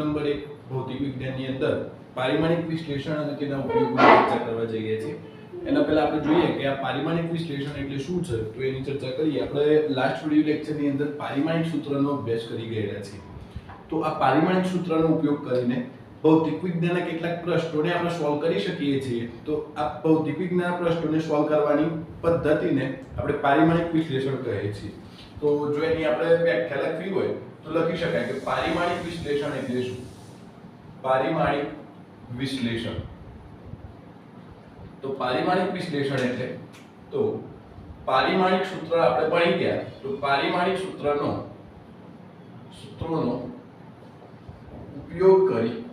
Number એક ભૌતિક વિજ્ઞાનની અંદર પારિમાણિક વિશ્લેષણ અને તેના ઉપયોગોની ચર્ચા કરવા જઈએ છીએ. એના પહેલા આપણે જોઈએ કે આ પારિમાણિક વિશ્લેષણ એટલે શું છે? તો એની ચર્ચા કરીએ. આપણે લાસ્ટ વિડિયો લેક્ચરની અંદર પારિમાણિક સૂત્રનો અભ્યાસ કરી ગયેલા છીએ. તો આ પારિમાણિક સૂત્રનો ઉપયોગ કરીને ભૌતિક વિજ્ઞાનના કેટલાક પ્રશ્નોને આપણે સોલ્વ કરી શકીએ છીએ. તો આ ભૌતિક વિજ્ઞાનના પ્રશ્નોને સોલ્વ કરવાની પદ્ધતિને આપણે પારિમાણિક વિશ્લેષણ કહીએ છીએ તો જો એની આપણે વ્યાખ્યા લખવી હોય તો લખી શકાય કે પારિમાણિક વિશ્લેષણ એટલે શું? પારિમાણિક વિશ્લેષણ. તો પારિમાણિક વિશ્લેષણ એટલે, તો પારિમાણિક સૂત્ર આપણે ભણી ગયા, તો પારિમાણિક સૂત્રનો, સૂત્રોનો ઉપયોગ કરી,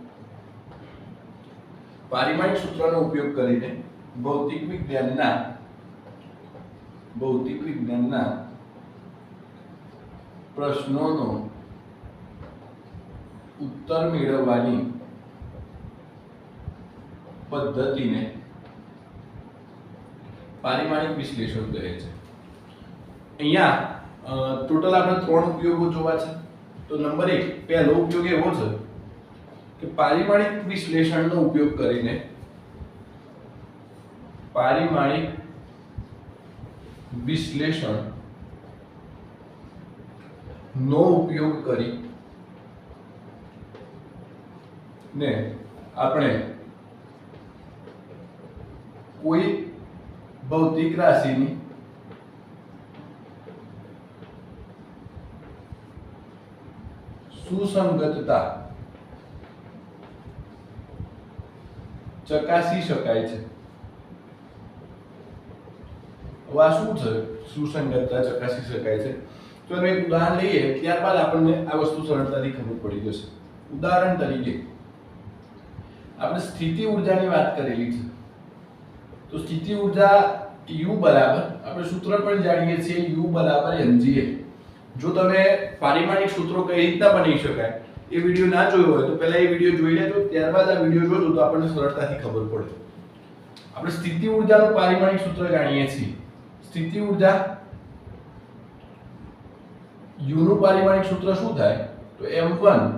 પારિમાણિક સૂત્રનો ઉપયોગ કરીને ભૌતિક વિજ્ઞાનના ભૌતિક વિજ્ઞાનના પ્રશ્નોનો ઉત્તર મેળવવાની પદ્ધતિને પારિમાણિક વિશ્લેષણ કહે છે. અહીંયા ટોટલ આપણે ત્રણ ઉપયોગો જોવા છે. તો નંબર એક, પહેલો ઉપયોગ એવો છે કે પારિમાણિક વિશ્લેષણનો ઉપયોગ કરીને પારિમાણિક વિશ્લેષણ નો ઉપયોગ કરી ને આપણે કોઈ ભૌતિક રાશિની સુસંગતતા ચકાસી શકાય છે. હવે શું છે? સુસંગતતા ચકાસી શકાય છે. તો એક ઉદાહરણ લઈએ, ત્યારબાદ આપણને આ વસ્તુ સરળતાથી ખબર પડી જશે. ઉદાહરણ તરીકે આપણે સ્થિતિ ઉર્જાની વાત કરેલી છે. તો સ્થિતિ ઊર્જા U બરાબર, આપણે સૂત્ર પણ જાણીએ છીએ U બરાબર mgA જો તમે પારિમાણિક સૂત્રો કઈ રીતના બની શકાય, એ વિડિયો ના જોયો હોય તો પહેલા એ વિડિયો જોઈ લેજો, ત્યારબાદ આ વિડિયો જોજો, તો આપણને સરળતાથી ખબર પડે. આપણે સ્થિતિ ઊર્જાનું પારિમાણિક સૂત્ર જાણીએ છીએ. સ્થિતિ ઊર્જા U નું પારિમાણિક સૂત્ર શું થાય? તો m1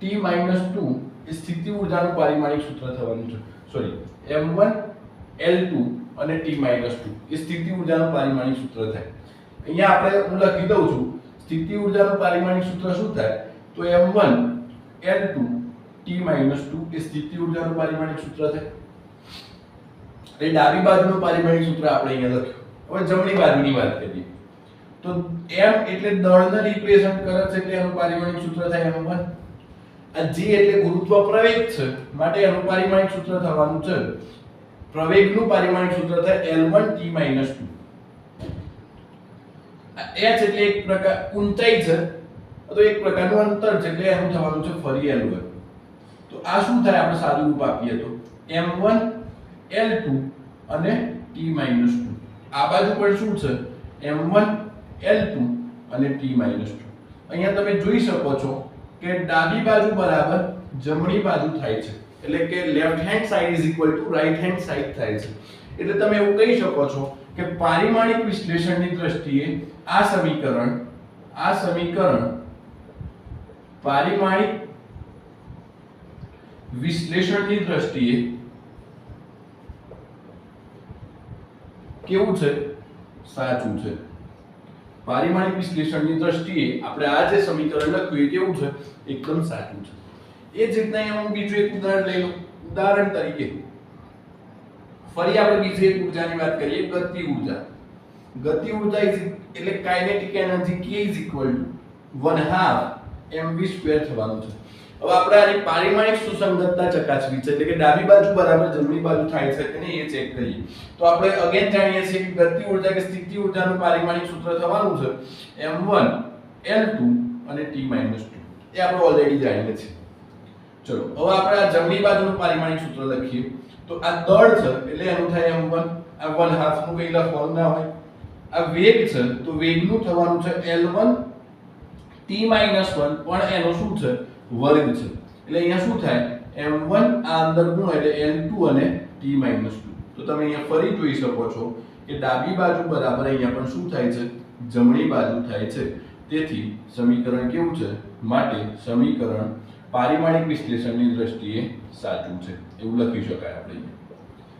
L1 માઇનસ 2 એ સ્થિતિ ઊર્જાનું પારિમાણિક સૂત્ર થવાનું છે. સોરી m1 L2 અને T 2 એ સ્થિતિ ઉર્જાનું પારિમાણિક સૂત્ર થાય. અહીંયા આપણે હું લખી દઉં છું, સ્થિતિ ઊર્જાનું પારિમાણિક સૂત્ર શું થાય? તો m1 L2 T 2 એ સ્થિતિ ઉર્જાનું પારિમાણિક સૂત્ર થાય. એટલે ડાબી બાજુનું પારિમાણિક સૂત્ર આપણે અહીંયા લખ્યું. હવે જમણી બાજુની વાત કરીએ. તો એમ એટલે દળને રિપ્રેઝન્ટ કરે છે એટલે એનું પારિમાણિક સૂત્ર થાય m1 આ g એટલે ગુરુત્વ પ્રવેગ છે. માટે એનું પારિમાણિક સૂત્ર થવાનું છે. પ્રવેગનું પારિમાણિક સૂત્ર થાય L1 T 2 આ h એટલે એક પ્રકાર ઊંચાઈ છે. તો એક પ્રકારનું અંતર છે એટલે એનું થવાનું છે ફરી L1 તો આ શું થાય? આપણે સાદું રૂપ આપીએ તો m1 L2 અને T 2 આ બાજુ પણ શું છે? M1 L2 અને T 2 અહીંયા તમે જોઈ શકો છો કે ડાબી બાજુ બરાબર જમણી બાજુ થાય છે. એટલે કે left hand side is equal to right hand side થાય છે. એટલે તમે એવું કહી શકો છો કે પારિમાણિક વિશ્લેષણની દ્રષ્ટિએ આ સમીકરણ આ સમીકરણ પારિમાણિક વિશ્લેષણની દ્રષ્ટિએ કેવું છે? સાચું છે. પારિમાણિક વિશ્લેષણની દ્રષ્ટિએ આપણે આ જે સમીકરણ લખ્યું કેવું છે? એકદમ સાચું છે. એ જ રીતના હું બીજું એક ઉદાહરણ લઈ લઉં. ઉદાહરણ તરીકે, ફરી આપણે બીજી એક ઉર્જાની વાત કરીએ, ગતિ ઊર્જા. ગતિ ઊર્જા એટલે kinetic energy k is equal to 1 half mv square થવાનું છે. હવે આપણે આની પારિમાણિક સુસંગતતા ચકાસવી છે. એટલે કે ડાબી બાજુ બરાબર જમણી બાજુ થાય છે કે નહીં એ ચેક કરીએ. તો આપણે અગેન જાણીએ છીએ કે ગતિ ઊર્જા કે સ્થિતિ ઉર્જાનું પારિમાણિક સૂત્ર થવાનું છે. M1 L2 અને T 2 એ આપણે ઓલરેડી જાણીએ છીએ. ચલો, હવે આપણે આ જમણી બાજુનું પારિમાણિક સૂત્ર લખીએ. તો આ દળ છે, એટલે એનું થાય m1 આ 1 હાફનું કઈ લખવાનું ના હોય. આ વેગ છે, તો વેગનું થવાનું છે L1 T 1 પણ એનો શું છે? વર્ગ છે. એટલે અહીંયા શું થાય? M1 આ અંદર અંદરનું એટલે n2 અને t 2 તો તમે અહીંયા ફરી જોઈ શકો છો કે ડાબી બાજુ બરાબર અહીંયા પણ શું થાય છે? જમણી બાજુ થાય છે. તેથી સમીકરણ કેવું છે? માટે સમીકરણ પારિમાણિક વિશ્લેષણની દ્રષ્ટિએ સાચું છે. એવું લખી શકાય આપણે.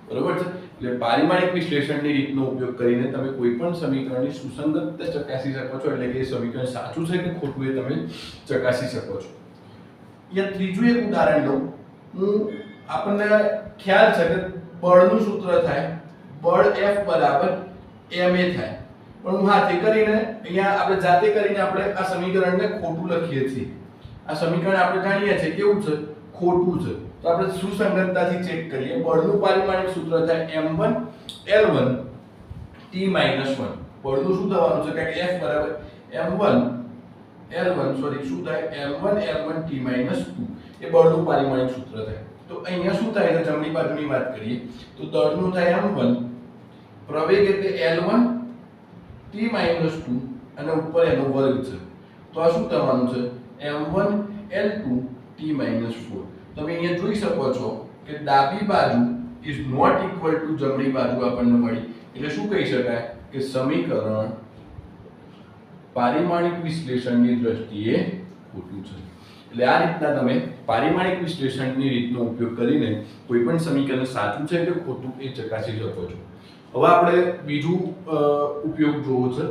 બરોબર છે? એટલે પારિમાણિક વિશ્લેષણની રીતનો ઉપયોગ કરીને તમે કોઈ પણ સમીકરણની સુસંગતતા ચકાસી શકો છો. એટલે કે એ સમીકરણ સાચું છે કે ખોટું એ તમે ચકાસી શકો છો. અહીંયા ત્રીજું એક ઉદાહરણ લઉં. હું આપણને ખ્યાલ છે કે બળનું સૂત્ર થાય, બળ એફ બરાબર ma થાય. પણ હું હાથે કરીને અહીંયા આપણે જાતે કરીને આપણે આ સમીકરણને ખોટું લખીએ છીએ. આ સમીકરણ આપણે જાણીએ છીએ કેવું છે? ખોટું છે. તો આપણે સુસંગતતાથી ચેક કરીએ. બળનું પારિમાણિક સૂત્ર થાય M one L one T minus one બળનું શું થવાનું છે? કે એફ બરાબર m1 L1 સોરી શું થાય? M1 L1 T 2 એ બળનું પારિમાણિક સૂત્ર થાય. તો અહીંયા શું થાય? એટલે જમણી બાજુની વાત કરીએ. તો દળનું થાય M1 પ્રવેગ એટલે L1 T 2 અને ઉપર એનો વર્ગ છે. તો આ શું થવાનું છે? M1 L2 T 4 તમે અહીંયા જોઈ શકો છો કે ડાબી બાજુ ઇઝ નોટ ઇક્વલ ટુ જમણી બાજુ આપણને મળી. એટલે શું કહી શકાય? કે સમીકરણ પારિમાણિક વિશ્લેષણની દ્રષ્ટિએ ખોટું છે. એટલે આ રીતના તમે પારિમાણિક વિશ્લેષણની રીતનો ઉપયોગ કરીને કોઈ પણ સમીકરણ સાચું છે કે ખોટું એ ચકાસી શકો છો. હવે આપણે બીજું ઉપયોગ જોવો છે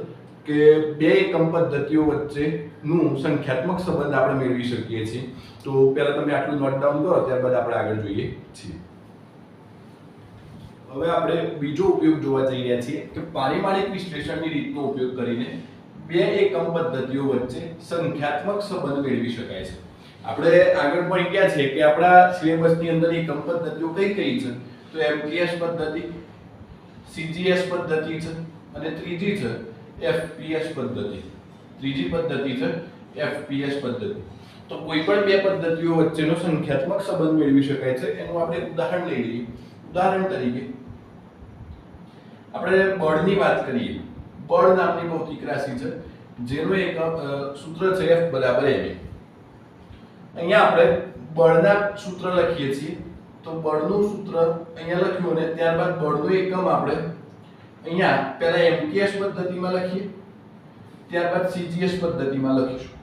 કે બે એકમ પદ્ધતિઓ વચ્ચેનું સંખ્યાત્મક સંબંધ આપણે મેળવી શકીએ છીએ. તો પહેલાં તમે આટલું નોટ ડાઉન કરો, ત્યારબાદ આપણે આગળ જોઈએ છીએ. હવે આપણે બીજો ઉપયોગ જોવા જઈ રહ્યા છીએ કે પારિમાણિક વિશ્લેષણની રીતનો ઉપયોગ કરીને બે એકમ પદ્ધતિઓ વચ્ચે સંખ્યાત્મક સંબંધ મેળવી શકાય છે. આપણે આગળ પણ ગયા છે કે આપણા સિલેબસની અંદર એકમ પદ્ધતિઓ કઈ કઈ છે? તો એમટીએસ પદ્ધતિ સીજીએસ પદ્ધતિ છે અને ત્રીજી છે એફપીએસ પદ્ધતિ. ત્રીજી પદ્ધતિ છે એફપીએસ પદ્ધતિ. તો કોઈ પણ બે પદ્ધતિઓ વચ્ચેનો સંખ્યાત્મક સંબંધ મેળવી શકાય છે. એનું આપણે ઉદાહરણ લઈ લઈએ. ઉદાહરણ તરીકે, આપણે બળની વાત કરીએ. બળ નામની ભૌતિક રાશિ છે, જેનું એક સૂત્ર છે F બરાબર ma અહીંયા આપણે બળના સૂત્ર લખીએ છીએ, તો બળનું સૂત્ર અહીંયા લખ્યું અને ત્યારબાદ બળનું એકમ આપણે અહીંયા પહેલા MKS પદ્ધતિમાં લખીએ, ત્યારબાદ CGS પદ્ધતિમાં લખીશું.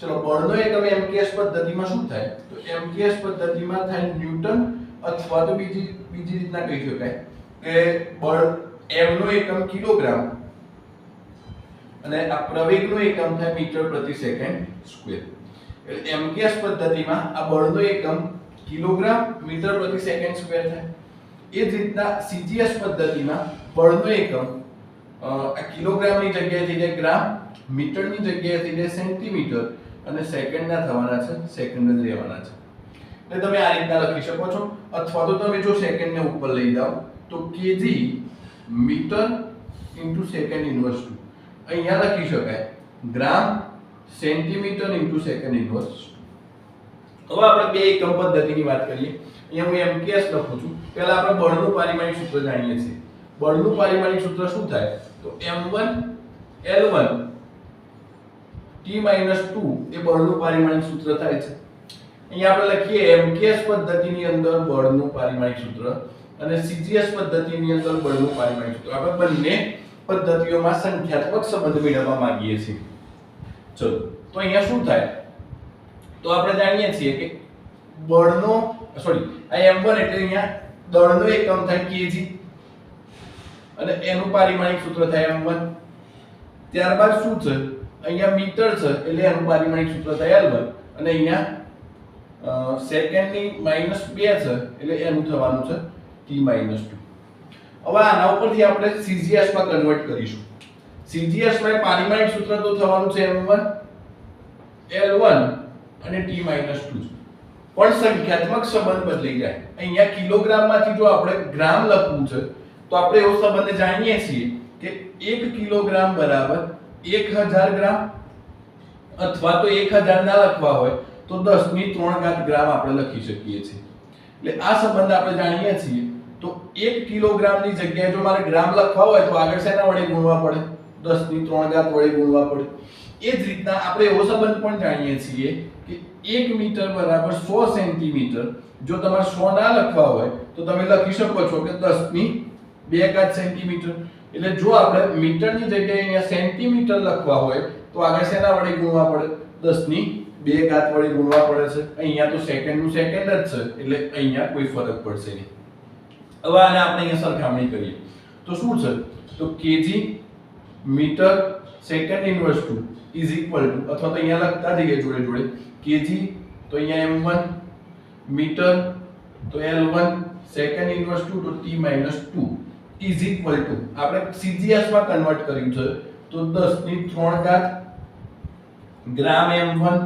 ચલો, બળનો એકમ MKS પદ્ધતિમાં શું થાય? તો MKS પદ્ધતિમાં થાય ન્યૂટન અથવા તો બીજી બીજી રીતના કહી શકાય કે બળ m નો એકમ કિલોગ્રામ અને આ પ્રવેગનું એકમ થાય મીટર પ્રતિ સેકન્ડ સ્ક્વેર. એટલે એમકેએસ પદ્ધતિમાં આ બળનો એકમ કિલોગ્રામ મીટર પ્રતિ સેકન્ડ સ્ક્વેર થાય. એ જ રીતના સીજીએસ પદ્ધતિમાં બળનો એકમ આ કિલોગ્રામની જગ્યાએ થઈ ગ્રામ, મીટરની જગ્યાએ થઈ સેન્ટીમીટર અને સેકન્ડના થવાના છે, સેકન્ડ જ રહેવાના છે. એટલે તમે આ રીતના લખી શકો છો. અથવા તો તમે જો સેકન્ડને ઉપર લઈ જાઓ, તો kg metre into second inverse two. અહીંયા લખી શકાય. Gram centimetre into second inverse. હવે આપણે બે એકમ પદ્ધતિની વાત કરીએ. અહીંયા હું એમકેએસ લખું છું. પહેલા આપણે બળનું પારિમાણિક સૂત્ર જાણીએ છીએ. બળનું પારિમાણિક સૂત્ર શું થાય? તો m1 l1 t 2 એ બળનું પારિમાણિક સૂત્ર થાય છે. અહીંયા આપણે લખીએ એમકેએસ પદ્ધતિની અંદર બળનું પારિમાણિક સૂત્ર અને સીજીએસ પદ્ધતિની અંદર બળનું પારિમાણિક સૂત્ર. આપણે બંને પદ્ધતિઓમાં સંખ્યાત્મક સંબંધ મેળવવા માંગીએ છીએ. ચલો તો અહીંયા શું થાય? તો આપણે જાણીએ છીએ કે બળનો સોરી આ m1 એટલે અહીંયા દળનો એકમ થાય kg અને એનું પારિમાણિક સૂત્ર થાય m1 ત્યારબાદ શું છે? અહીંયા મીટર છે, એટલે એનું પારિમાણિક સૂત્ર થાય l1 અને અહીંયા સેકન્ડની માઇનસ બે છે, એટલે એનું થવાનું છે t માઇનસ ટુ. હવે આના ઉપરથી આપણે CGS માં કન્વર્ટ કરીશું. CGS માં પારિમાણિક સૂત્ર તો થવાનું છે m1 l1 અને t માઇનસ ટુ પણ સંખ્યાત્મક સંબંધ બદલી જાય. અહીંયા કિલોગ્રામમાંથી જો આપણે ગ્રામ લખવું છે, તો આપણે એવો સંબંધ જાણીએ છીએ કે 1 કિલોગ્રામ બરાબર 1000 ગ્રામ અથવા તો 1000 ના લખવા હોય, તો 10 ની 3 ઘાત ગ્રામ આપણે લખી શકીએ છીએ. એટલે આ સંબંધ આપણે જાણીએ છીએ તો 1 કિલોગ્રામની જગ્યાએ જો મારે ગ્રામ લખવા હોય તો આગળ શેના વડે ગુણવા પડે? 10 ની 3 ઘાત વડે ગુણવા પડે. એ જ રીતના આપણે એવો સંબંધ પણ જાણીએ છીએ કે 1 મીટર બરાબર 100 સેન્ટીમીટર જો તમારે 100 ના લખવા હોય તો તમે લખી શકો છો કે 10 ની 2 ઘાત સેન્ટીમીટર. એટલે જો આપણે મીટરની જગ્યાએ અહીંયા સેન્ટીમીટર લખવા હોય તો આગળ શેના વડે ગુણવા પડે? 10 ની બે ઘાત વડે ગુણવા પડે છે. અહીંયા તો સેકન્ડનું સેકન્ડ જ છે. એટલે અહીંયા કોઈ ફરક પડશે નહીં. હવે આને આપણે અહીંયા સરખામણી કરીએ. તો શું છે? તો kg metre second inverse two is equal to અથવા તો અહીંયા લખતા જઈએ જોડે જોડે કેજી તો અહીંયા એમ વન મીટર, તો L one second inverse two તો T minus two is equal to આપણે સીજીએસમાં કન્વર્ટ કર્યું છે, તો 10 ની 3 ઘાત ગ્રામ m1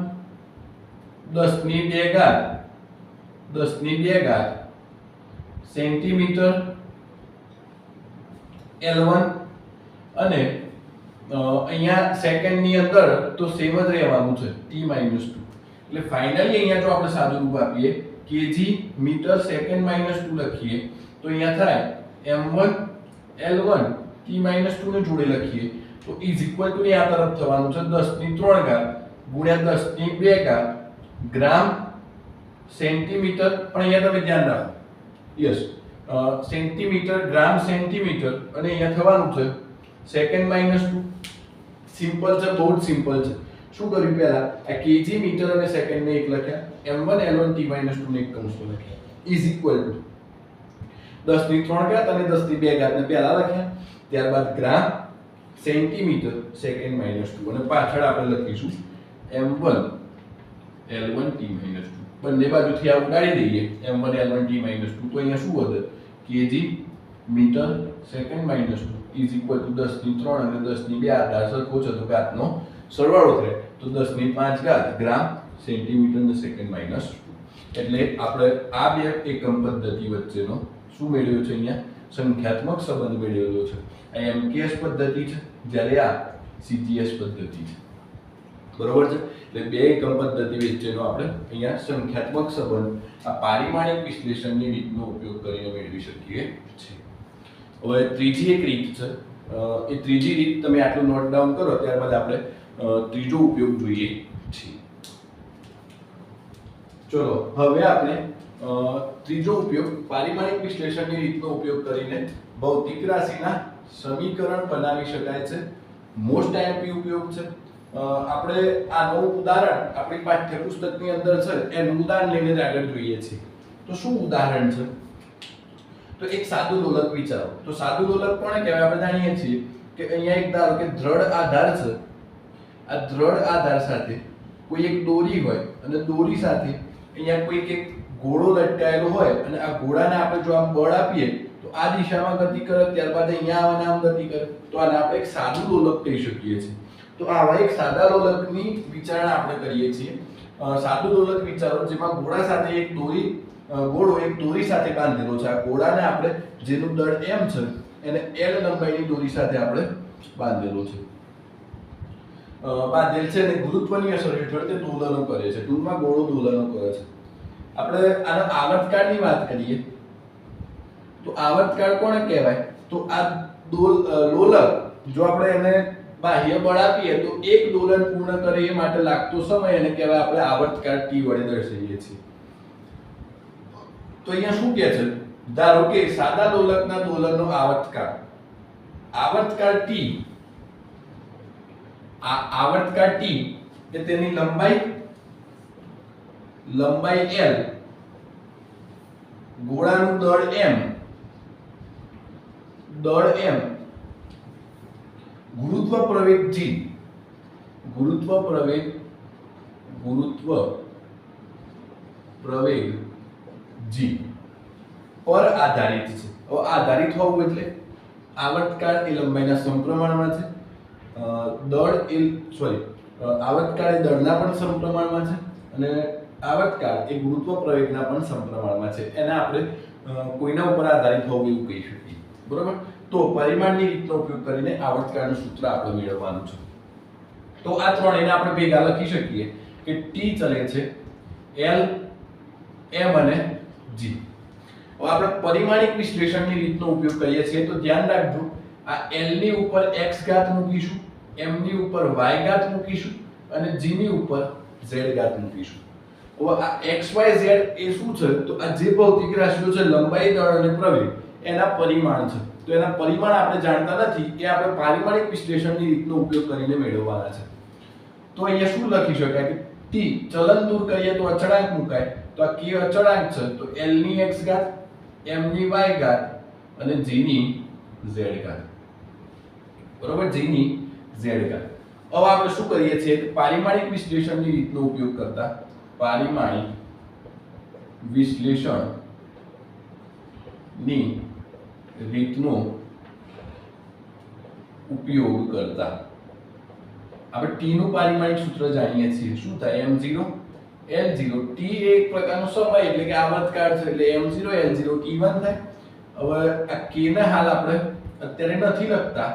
10 ની બે ઘાત 10 ની 2 ઘાત સેન્ટીમીટર L1 અને અહીંયા સેકન્ડની અંદર તો સેમ જ રહેવાનું છે, t 2 એટલે ફાઇનલી અહીંયા જો આપણે સાદું રૂપ આપીએ, kg મીટર સેકન્ડ 2 લખીએ, તો અહીંયા થાય m1 L1 t 2 ને જોડે લખીએ, તો ઇઝ ઇક્વલ ટુ આ તરફ થવાનું છે 10 ની 3 ઘાત ગુણ્યા 10 ની 2 ઘાત ગ્રામ સેન્ટીમીટર. પણ અહીંયા તમે ધ્યાન રાખો યસ સેન્ટીમીટર ગ્રામ સેન્ટીમીટર અને અહીંયા થવાનું છે સેકન્ડ માઇનસ ટુ સિમ્પલ છે, બહુ જ સિમ્પલ છે. શું કર્યું પહેલાં? આ કેજી મીટર અને સેકન્ડ ને એક લખ્યા. M one L one T minus 2 ને એક કૌંસમાં લખ્યા. ઇઝ ઇક્વલ ટુ 10 ત્રણ 3 ઘાત અને 10 ની 2 ઘાત ને પહેલા લખ્યા. ત્યારબાદ gram centimetre second minus two અને પાછળ આપણે લખીશું m1 L1 T minus 2 બંને બાજુથી આ ઉડાડી દઈએ, M one L one T minus two તો અહીંયા શું વધે kg metre second minus two is equal to 10 ની 3 અને 10 ની 2 આ ધાર સરખો છે, તો ઘાતનો સરવાળો થાય તો દસની પાંચ ઘાત ગ્રામ સેન્ટીમીટર ને સેકન્ડ માઇનસ ટુ એટલે આપણે આ બે એકમ પદ્ધતિ વચ્ચેનો શું મેળવ્યો છે અહીંયા? સંખ્યાત્મક સંબંધ મેળવેલો છે. આ એમકેએસ પદ્ધતિ છે, જ્યારે આ સીજીએસ પદ્ધતિ છે. બરોબર છે? એટલે બે એકમ પદ્ધતિ વચ્ચેનો આપણે અહીંયા સંખ્યાત્મક સંબંધ, આ પારિમાણિક વિશ્લેષણની રીતનો ઉપયોગ કરીને મેળવી શકીએ છીએ. હવે ત્રીજી એક રીત છે એ ત્રીજી રીત તમે આટલું નોટ ડાઉન કરો, ત્યારબાદ આપણે ત્રીજો ઉપયોગ જોઈએ છીએ. ચલો, હવે આપણે ત્રીજો ઉપયોગ, પારિમાણિક વિશ્લેષણની રીતનો ઉપયોગ કરીને ભૌતિક રાશિના સમીકરણ બનાવી શકાય છે. મોસ્ટ આઈએમપી ઉપયોગ છે. આપણે આનું ઉદાહરણ આપણી પાઠ્યપુસ્તકની અંદર છે, એનું ઉદાહરણ લઈને આગળ જોઈએ છીએ. તો શું ઉદાહરણ છે? તો એક સાદું લોલક વિચારો. તો સાદું લોલક પણ કહેવાય? આપણે જાણીએ છીએ કે અહીંયા એક ધારો કે દ્રઢ આધાર છે. આ દ્રઢ આધાર સાથે કોઈ એક દોરી હોય અને દોરી સાથે અહીંયા કોઈક એક ઘોડો લટકાયેલો હોય અને આ ઘોડાને આપણે જો આમ બળ આપીએ, તો આ દિશામાં ગતિ કરે, ત્યારબાદ અહીંયા આમ ગતિ કરે. તો આને આપણે એક સાદું લોલક કહી શકીએ છીએ. તો આવા એક સાદા લોલકની વિચારણા આપણે કરીએ છીએ. સાદું લોલક વિચારો જેમાં ઘોડા સાથે એક દોરી ગોળો એક દોરી સાથે બાંધેલો છે. આ ઘોડાને આપણે જેનું દળ એમ છે, એને એલ લંબાઈની દોરી સાથે આપણે બાંધેલો છે. બાંધેલ છે અને ગુરુત્વની અસર હેઠળ તે દોલનો કરે છે. ટૂંકમાં ઘોડો દોલનો કરે છે. આપણે આનો આવર્તકાળની વાત કરીએ. તો આવર્તકાળ કોને કહેવાય? તો આ દોલ લોલક, જો આપણે એને બાહ્ય બળ આપીએ તો એક દોલન પૂર્ણ કરે એ માટે લાગતો સમય એને કહેવાય આપણે આવર્તકાળ ટી વડે દર્શાવીએ છીએ. તો અહીંયા શું કહે છે? ધારો કે સાદા દોલકના દોલનનો આવર્તકાળ આવર્તકાળ ટી. આ આવર્તકાળ ટી કે તેની લંબાઈ લંબાઈ l ગોળાનું દળ m દળ m ગુરુત્વ પ્રવેગ g ગુરુત્વ પ્રવેગ ગુરુત્વ પ્રવેગ જી પર આધારિત છે. હવે આધારિત હોવું એટલે આવર્તકાળ એ લંબાઈના સમપ્રમાણમાં છે દળ એ સોરી આવર્તકાળ એ દળના પણ સમપ્રમાણમાં છે અને આવર્તકાળ એ ગુરુત્વ પ્રવેગના પણ સમપ્રમાણમાં છે. એને આપણે કોઈના ઉપર આધારિત હોવું એવું કહી શકીએ. બરોબર? તો પરિમાણની રીતનો ઉપયોગ કરીને આવર્તકાળનું સૂત્ર આપણે મેળવવાનું છે. તો આ ત્રણેયને આપણે ભેગા લખી શકીએ કે ટી ચલે છે એલ એમ અને જી હવે આપણે પરિમાણિક વિશ્લેષણની રીતનો ઉપયોગ કરીએ છીએ તો ધ્યાન રાખજો, આ એલની ઉપર x ઘાત મૂકીશું એમ ની ઉપર y ઘાત મૂકીશું અને g ની ઉપર z ઘાત મૂકીશું. હવે આ એક્સ વાય ઝેડ એ શું છે? તો આ જે ભૌતિક રાશિઓ છે, લંબાઈ, દળ અને પ્રવેગ. એના પરિમાણ છે. તો એના પરિમાણ આપણે જાણતા નથી, એ આપણે પારિમાણિક વિશ્લેષણની રીતનો ઉપયોગ કરીને મેળવવાના છે. તો અહીંયા શું લખી શકાય કે ટી ચલન દૂર કરીએ તો અચળાંક મુકાય. તો આ કે અચળાંક છે, તો એલની એક્સ ઘાત એમ ની વાય ઘાત અને જી ની ઝેડ ઘાત. બરોબર? જી ની ઝેડ ઘાત. હવે આપણે શું કરીએ છીએ પારિમાણિક વિશ્લેષણની રીતનો ઉપયોગ કરતા પારિમાણિક વિશ્લેષણની રીતનો ઉપયોગ કરતા. આપણે ટીનું પારિમાણિક સૂત્ર જાણીએ છીએ. શું થાય? M zero L zero T એક પ્રકારનો સમય એટલે કે આવર્તકાળ છે એટલે m0 l0 t1 થાય. હવે આ કે ને હાલ આપણે અત્યારે નથી લખતા.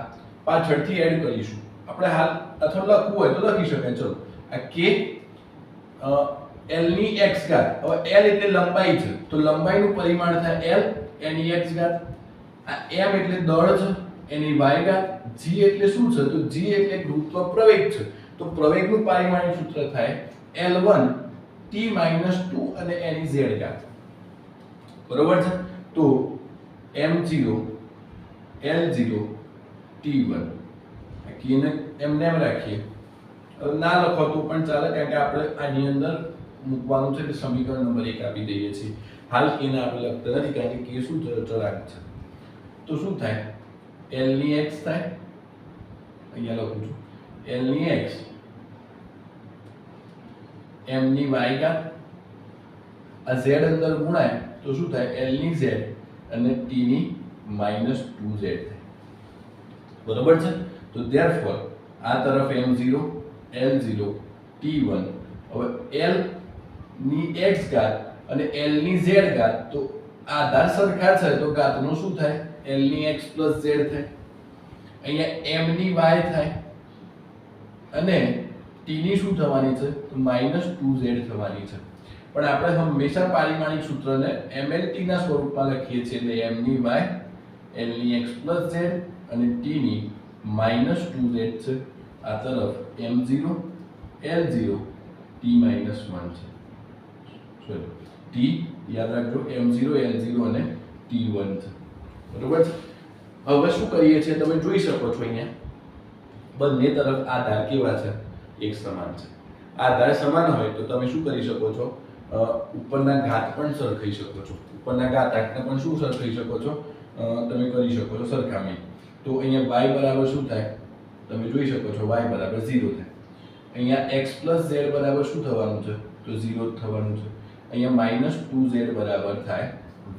પાછળથી એડ કરીશું. આપણે હાલ અથવા લખવું હોય તો લખી શકાય. ચલો. આ કે એલની એક્સ ઘાત. હવે એલ એટલે લંબાઈ છે. તો લંબાઈનું પરિમાણ થાય એલ એની એક્સ ઘાત. આ m એટલે દળ છે, એની y ઘાત g એટલે શું છે? તો g એટલે ગુરુત્વ પ્રવેગ છે. તો પ્રવેગનું પારિમાણિક સૂત્ર થાય l1 t 2 અને એની z ઘાત. બરોબર છે? તો m0 l0 t1 આ કીને એમને એમ રાખીએ. ના લખો તો પણ ચાલે, કારણ કે આપણે આની અંદર મૂકવાનું છે કે સમીકરણ નંબર એક આપી દઈએ છીએ. હાલ કીને આપણે લખતા નથી, કારણ કે કે શું ચલાક છે. તો શું થાય? એલની એક્સ થાય? અહીંયા લખું છું. એલની એક્સ એમની વાય ઘાત, આ ઝેડ અંદર ગુણાય, તો શું થાય? એલની z અને ટીની માઇનસ ટુ ઝેડ થાય. બરોબર છે? તો therefore, આ તરફ m0 l0 t1 હવે એલની એક્સ ઘાત અને એલની ઝેડ ઘાત, તો આધાર સરખા છે, તો ઘાતનું શું થાય? L ની x z થાય. અહીંયા m ની y થાય. અને t ની શું થવાની છે? તો માઇનસ ટુ ઝેડ થવાની છે. પણ આપણે હંમેશા પારિમાણિક સૂત્રને mlt ના સ્વરૂપમાં લખીએ છીએ એટલે m ની y l ની x z અને t ની માઇનસ ટુ ઝેડ છે. આ તરફ m0 l0 t minus one છે. સોરી t યાદ રાખજો m0 l0 અને t1 છે. બરોબર? છે હવે શું કરીએ છીએ? તમે જોઈ શકો છો અહીંયા. બંને તરફ આધાર કેવા છે? એક સમાન છે. આધાર સમાન હોય તો તમે શું કરી શકો છો? ઉપરના ઘાત પણ સરખાઈ શકો છો. ઉપરના ઘાત આંકને પણ શું સરખાઈ શકો છો? તમે કરી શકો છો સરખામણી. તો અહીંયા વાય બરાબર શું થાય? તમે જોઈ શકો છો વાય બરાબર ઝીરો થાય. અહીંયા એક્સ પ્લસ ઝેડ બરાબર શું થવાનું છે? તો ઝીરો થવાનું છે. અહીંયા માઇનસ ટુ ઝેડ બરાબર થાય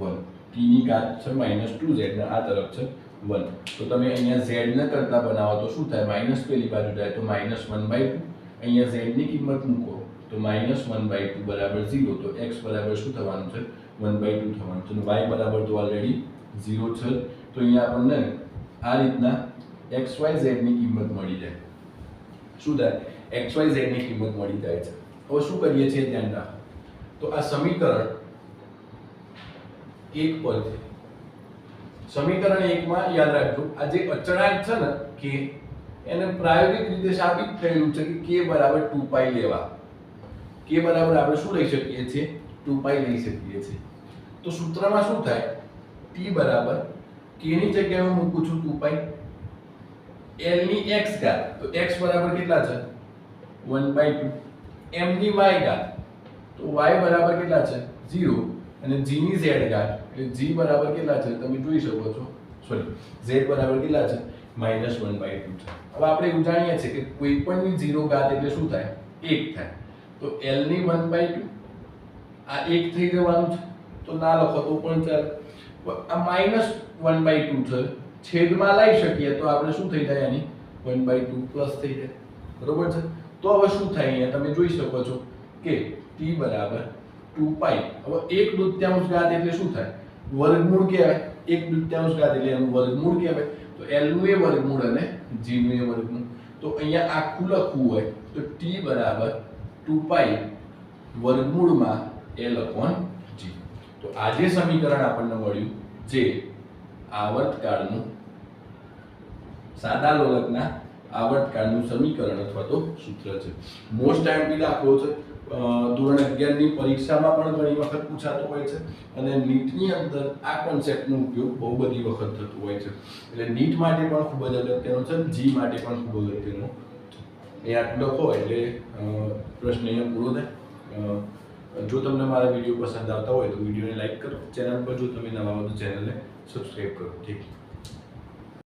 વન ની ઘાત છે માઇનસ ટુ ઝેડ ને આ તરફ છે વન તો તમે અહીંયા ઝેડ ને કરતા બનાવો તો શું થાય? માઇનસ પેલી બાજુ જાય તો માઇનસ વન બાય ટુ અહીંયા ઝેડની કિંમત મૂકો તો માઇનસ વન બાય ટુ બરાબર ઝીરો તો એક્સ બરાબર શું થવાનું છે? વન બાય ટુ થવાનું છે. વાય બરાબર તો ઓલરેડી ઝીરો છે. તો અહીંયા આપણને આ રીતના એક્સ વાય ઝેડની કિંમત મળી જાય. શું થાય? એક્સ વાય ઝેડની કિંમત મળી જાય છે. હવે શું કરીએ છીએ? ધ્યાન રાખો. તો આ સમીકરણ એક પરથી સમીકરણ એકમાં યાદ રાખજો, આ જે અચળાંક છે ને કે એને પ્રાયોગિક રીતે સાબિત થયેલું છે કે કે બરાબર ટુ પાઈ લેવા. કે બરાબર આપણે શું લઈ શકીએ છીએ? ટુ પાઈ લઈ શકીએ છીએ. તો સૂત્રમાં શું થાય? ટી બરાબર કેની જગ્યાએ હું મૂકું છું ટુ પાઈ ની x ઘાત, તો એક્સ બરાબર કેટલા છે? વન બાય ટુ એમની y ઘાત, તો વાય બરાબર કેટલા છે? ઝીરો અને જીની z ઘાત એટલે g બરાબર કેટલા છે? તમે જોઈ શકો છો. સોરી z બરાબર કેટલા છે? માઇનસ વન બાય ટુ છે. હવે આપણે એવું જાણીએ છીએ કે કોઈ પણ ની 0 ઘાત એટલે શું થાય? 1 થાય. તો l ની 1 બાય ટુ આ 1 થઈ જવાનું છે. તો ના લખો તો પણ ચાલે. આ માઇનસ વન બાય ટુ છે. છેદમાં લઈ શકીએ તો આપણે શું થઈ જાય એની? વન બાય ટુ પ્લસ થઈ જાય. બરોબર છે? તો હવે શું થાય અહીંયા? તમે જોઈ શકો છો કે t બરાબર ટુ પાઈ હવે એક દૂત્યાંશ ઘાત એટલે શું થાય? વર્ગમૂળ કહેવાય, એક દૂત્યાંશ ઘાત એટલે એનું વર્ગમૂળ કહેવાય. તો એલનું એ વર્ગમૂળ અને g એ વર્ગમૂળ તો અહીંયા આખું લખવું હોય તો ટી બરાબર ટુ પાઈ વર્ગમૂળમાં એલ અપોન જી તો આ જે સમીકરણ આપણને મળ્યું, જે આવર્તકાળનું સાદા લોલકના આવર્તકાળનું સમીકરણ અથવા તો સૂત્ર છે. મોસ્ટ ટાઈમ દાખલો છે. ધોરણ અગિયારની પરીક્ષામાં પણ ઘણી વખત પૂછાતું હોય છે અને નીટની અંદર આ કોન્સેપ્ટનો ઉપયોગ બહુ બધી વખત થતો હોય છે. એટલે નીટ માટે પણ ખૂબ જ અગત્યનો છે જી માટે પણ ખૂબ અગત્યનો છે. એ આટલું લખો એટલે પ્રશ્ન અહીંયા પૂરો થાય. જો તમને મારા વીડિયો પસંદ આવતા હોય તો વિડીયોને લાઇક કરો. ચેનલ પર જો તમે નવા હો તો ચેનલને સબસ્ક્રાઈબ કરો. ઠીક